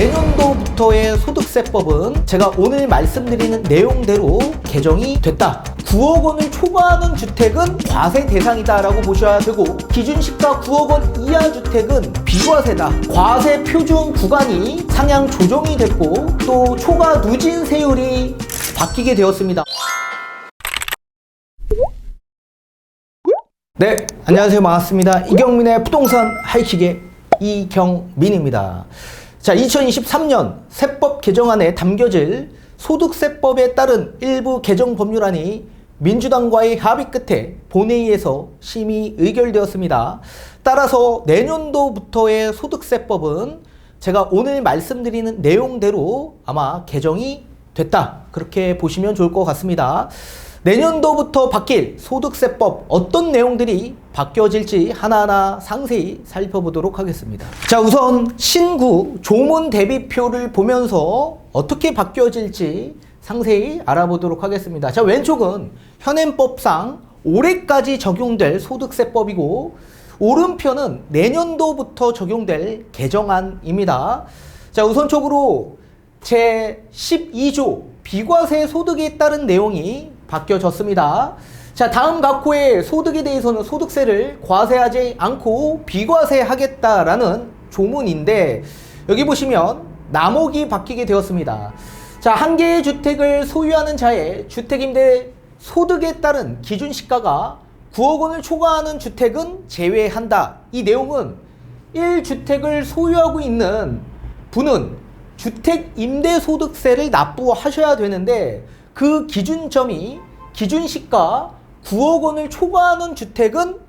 내년도부터의 소득세법은 제가 오늘 말씀드리는 내용대로 개정이 됐다. 9억 원을 초과하는 주택은 과세 대상이다라고 보셔야 되고 기준 시가 9억 원 이하 주택은 비과세다. 과세 표준 구간이 상향 조정이 됐고 또 초과 누진 세율이 바뀌게 되었습니다. 네, 안녕하세요. 반갑습니다. 이경민의 부동산 하이킥의 이경민입니다. 자, 2023년 세법 개정안에 담겨질 소득세법에 따른 일부 개정 법률안이 민주당과의 합의 끝에 본회의에서 심의 의결되었습니다. 따라서 내년도부터의 소득세법은 제가 오늘 말씀드리는 내용대로 아마 개정이 됐다. 그렇게 보시면 좋을 것 같습니다. 내년도부터 바뀔 소득세법 어떤 내용들이 바뀌어질지 하나하나 상세히 살펴보도록 하겠습니다. 자, 우선 신구 조문 대비표를 보면서 어떻게 바뀌어질지 상세히 알아보도록 하겠습니다. 자, 왼쪽은 현행법상 올해까지 적용될 소득세법이고 오른편은 내년도부터 적용될 개정안입니다. 자, 우선적으로 제 12조 비과세 소득에 따른 내용이 바뀌어졌습니다. 자, 다음 각호의 소득에 대해서는 소득세를 과세하지 않고 비과세하겠다라는 조문인데 여기 보시면 남목이 바뀌게 되었습니다. 자, 한 개의 주택을 소유하는 자의 주택임대 소득에 따른 기준 시가가 9억 원을 초과하는 주택은 제외한다. 이 내용은 1주택을 소유하고 있는 분은 주택 임대소득세를 납부하셔야 되는데 그 기준점이 기준시가 9억 원을 초과하는 주택은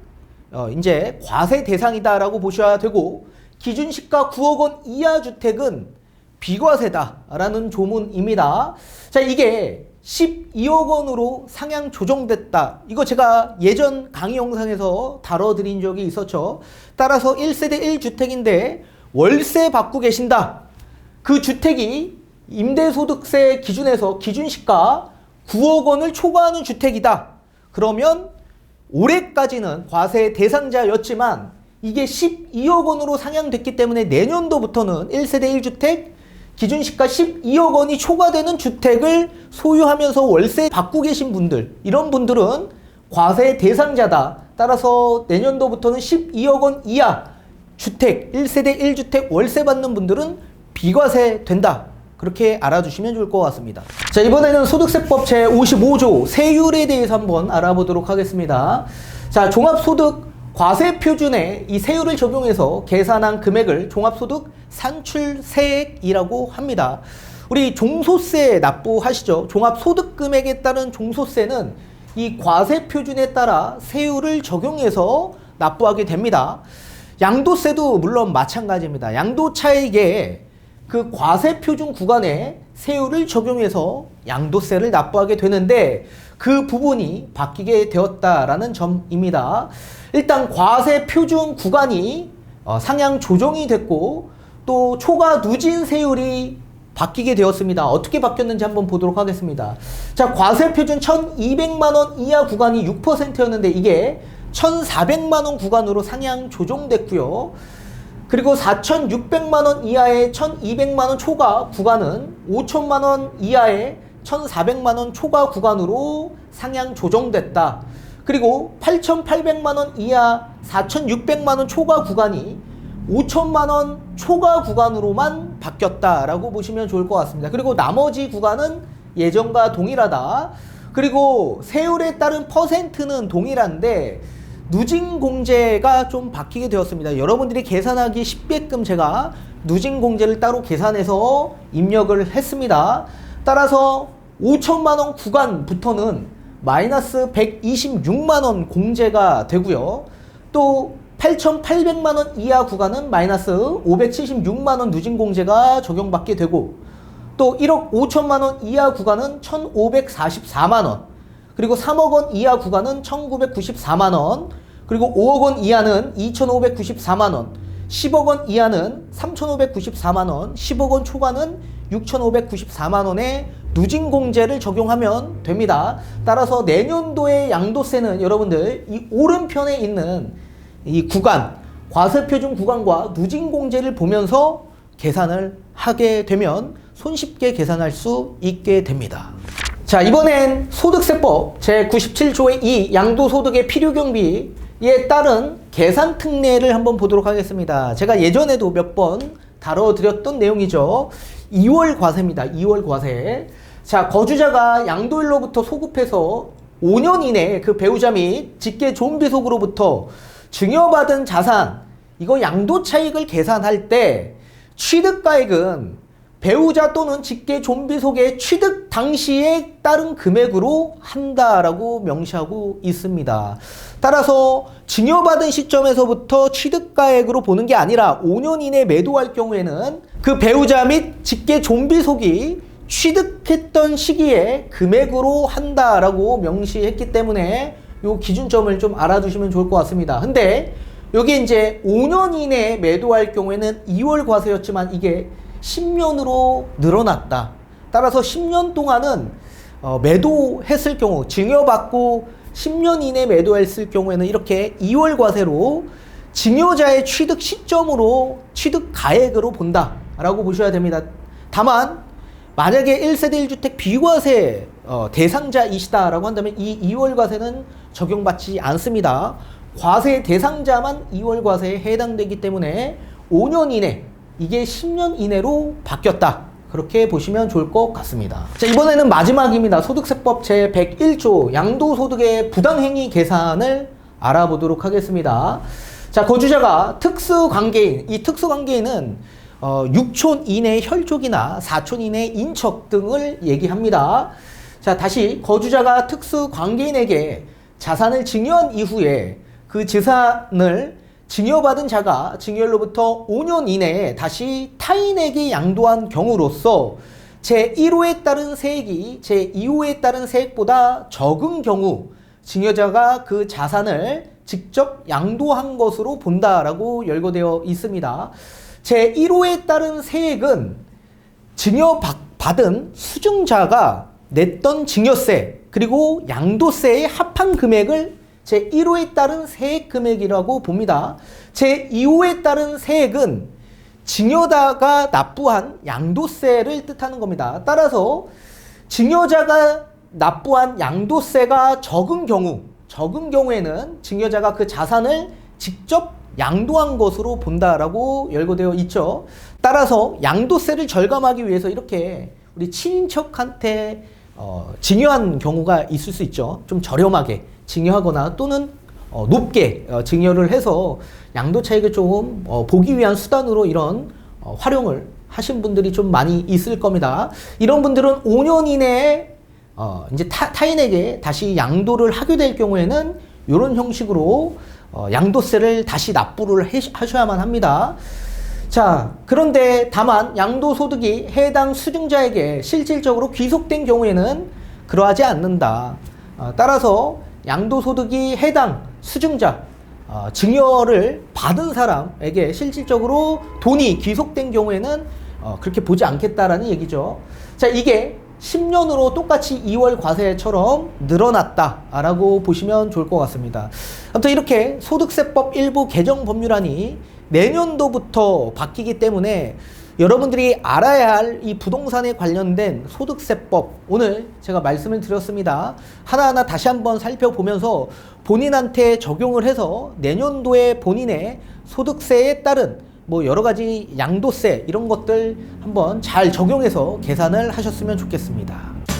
어, 이제 과세 대상이다라고 보셔야 되고 기준시가 9억 원 이하 주택은 비과세다라는 조문입니다. 자, 이게 12억 원으로 상향 조정됐다. 이거 제가 예전 강의 영상에서 다뤄드린 적이 있었죠. 따라서 1세대 1주택인데 월세 받고 계신다. 그 주택이 임대소득세 기준에서 기준시가 9억 원을 초과하는 주택이다. 그러면 올해까지는 과세 대상자였지만 이게 12억 원으로 상향됐기 때문에 내년도부터는 1세대 1주택 기준시가 12억 원이 초과되는 주택을 소유하면서 월세 받고 계신 분들 이런 분들은 과세 대상자다. 따라서 내년도부터는 12억 원 이하 주택 1세대 1주택 월세 받는 분들은 비과세 된다. 그렇게 알아두시면 좋을 것 같습니다. 자, 이번에는 소득세법 제 55조 세율에 대해서 한번 알아보도록 하겠습니다. 자, 종합소득 과세 표준에 이 세율을 적용해서 계산한 금액을 종합소득 산출세액이라고 합니다. 우리 종소세 납부하시죠? 종합소득 금액에 따른 종소세는 이 과세 표준에 따라 세율을 적용해서 납부하게 됩니다. 양도세도 물론 마찬가지입니다. 양도 차익에 그 과세 표준 구간에 세율을 적용해서 양도세를 납부하게 되는데 그 부분이 바뀌게 되었다라는 점입니다. 일단 과세 표준 구간이 어, 상향 조정이 됐고 또 초과 누진 세율이 바뀌게 되었습니다. 어떻게 바뀌었는지 한번 보도록 하겠습니다. 자, 과세 표준 1,200만 원 이하 구간이 6%였는데 이게 1,400만 원 구간으로 상향 조정됐고요. 그리고 4,600만 원 이하의 1,200만 원 초과 구간은 5천만 원 이하의 1,400만 원 초과 구간으로 상향 조정됐다. 그리고 8,800만 원 이하 4,600만 원 초과 구간이 5천만 원 초과 구간으로만 바뀌었다라고 보시면 좋을 것 같습니다. 그리고 나머지 구간은 예전과 동일하다. 그리고 세율에 따른 퍼센트는 동일한데 누진 공제가 좀 바뀌게 되었습니다. 여러분들이 계산하기 쉽게끔 제가 누진 공제를 따로 계산해서 입력을 했습니다. 따라서 5천만 원 구간부터는 마이너스 126만 원 공제가 되고요. 또 8,800만 원 이하 구간은 마이너스 576만 원 누진 공제가 적용받게 되고 또 1억 5천만 원 이하 구간은 1,544만 원 그리고 3억 원 이하 구간은 1,994만 원 그리고 5억 원 이하는 2,594만 원 10억 원 이하는 3,594만 원 10억 원 초과는 6,594만 원의 누진 공제를 적용하면 됩니다. 따라서 내년도의 양도세는 여러분들 이 오른편에 있는 이 구간 과세 표준 구간과 누진 공제를 보면서 계산을 하게 되면 손쉽게 계산할 수 있게 됩니다. 자, 이번엔 소득세법 제97조의 2 양도소득의 필요경비 에 따른 계산 특례를 한번 보도록 하겠습니다. 제가 예전에도 몇 번 다뤄드렸던 내용이죠. 2월 과세입니다. 2월 과세. 자, 거주자가 양도일로부터 소급해서 5년 이내에 그 배우자 및 직계 존비속으로부터 증여받은 자산, 이거 양도 차익을 계산할 때 취득가액은 배우자 또는 직계 좀비 속의 취득 당시에 따른 금액으로 한다라고 명시하고 있습니다. 따라서 증여받은 시점에서부터 취득가액으로 보는 게 아니라 5년 이내 매도할 경우에는 그 배우자 및 직계 좀비 속이 취득했던 시기에 금액으로 한다라고 명시했기 때문에 요 기준점을 좀 알아두시면 좋을 것 같습니다. 근데 여기 이제 5년 이내에 매도할 경우에는 2월 과세였지만 이게 10년으로 늘어났다. 따라서 10년 동안은 어, 매도했을 경우 증여받고 10년 이내 매도했을 경우에는 이렇게 2월 과세로 증여자의 취득 시점으로 취득 가액으로 본다라고 보셔야 됩니다. 다만 만약에 1세대 1주택 비과세 어, 대상자이시다라고 한다면 이 2월 과세는 적용받지 않습니다. 과세 대상자만 2월 과세에 해당되기 때문에 5년 이내 이게 10년 이내로 바뀌었다. 그렇게 보시면 좋을 것 같습니다. 자, 이번에는 마지막입니다. 소득세법 제101조 양도소득의 부당행위 계산을 알아보도록 하겠습니다. 자, 거주자가 특수관계인, 이 특수관계인은 어, 6촌 이내 혈족이나 4촌 이내 인척 등을 얘기합니다. 자, 다시 거주자가 특수관계인에게 자산을 증여한 이후에 그 재산을 증여받은 자가 증여로부터 5년 이내에 다시 타인에게 양도한 경우로서 제1호에 따른 세액이 제2호에 따른 세액보다 적은 경우 증여자가 그 자산을 직접 양도한 것으로 본다라고 열거되어 있습니다. 제1호에 따른 세액은 증여받은 수증자가 냈던 증여세 그리고 양도세의 합한 금액을 제1호에 따른 세액 금액이라고 봅니다. 제2호에 따른 세액은 증여자가 납부한 양도세를 뜻하는 겁니다. 따라서 증여자가 납부한 양도세가 적은 경우, 적은 경우에는 증여자가 그 자산을 직접 양도한 것으로 본다라고 열거되어 있죠. 따라서 양도세를 절감하기 위해서 이렇게 우리 친인척한테 어, 증여한 경우가 있을 수 있죠. 좀 저렴하게 증여하거나 또는 어, 높게 어, 증여를 해서 양도 차익을 좀 어, 보기 위한 수단으로 이런 어, 활용을 하신 분들이 좀 많이 있을 겁니다. 이런 분들은 5년 이내에 어, 이제 타, 타인에게 다시 양도를 하게 될 경우에는 이런 형식으로 어, 양도세를 다시 납부를 해, 하셔야만 합니다. 자, 그런데 다만 양도소득이 해당 수증자에게 실질적으로 귀속된 경우에는 그러하지 않는다. 어, 따라서 양도소득이 해당 수증자, 어, 증여를 받은 사람에게 실질적으로 돈이 귀속된 경우에는 어, 그렇게 보지 않겠다라는 얘기죠. 자, 이게 10년으로 똑같이 2월 과세처럼 늘어났다라고 보시면 좋을 것 같습니다. 아무튼 이렇게 소득세법 일부 개정 법률안이 내년도부터 바뀌기 때문에 여러분들이 알아야 할 이 부동산에 관련된 소득세법 오늘 제가 말씀을 드렸습니다. 하나하나 다시 한번 살펴보면서 본인한테 적용을 해서 내년도에 본인의 소득세에 따른 뭐 여러 가지 양도세 이런 것들 한번 잘 적용해서 계산을 하셨으면 좋겠습니다.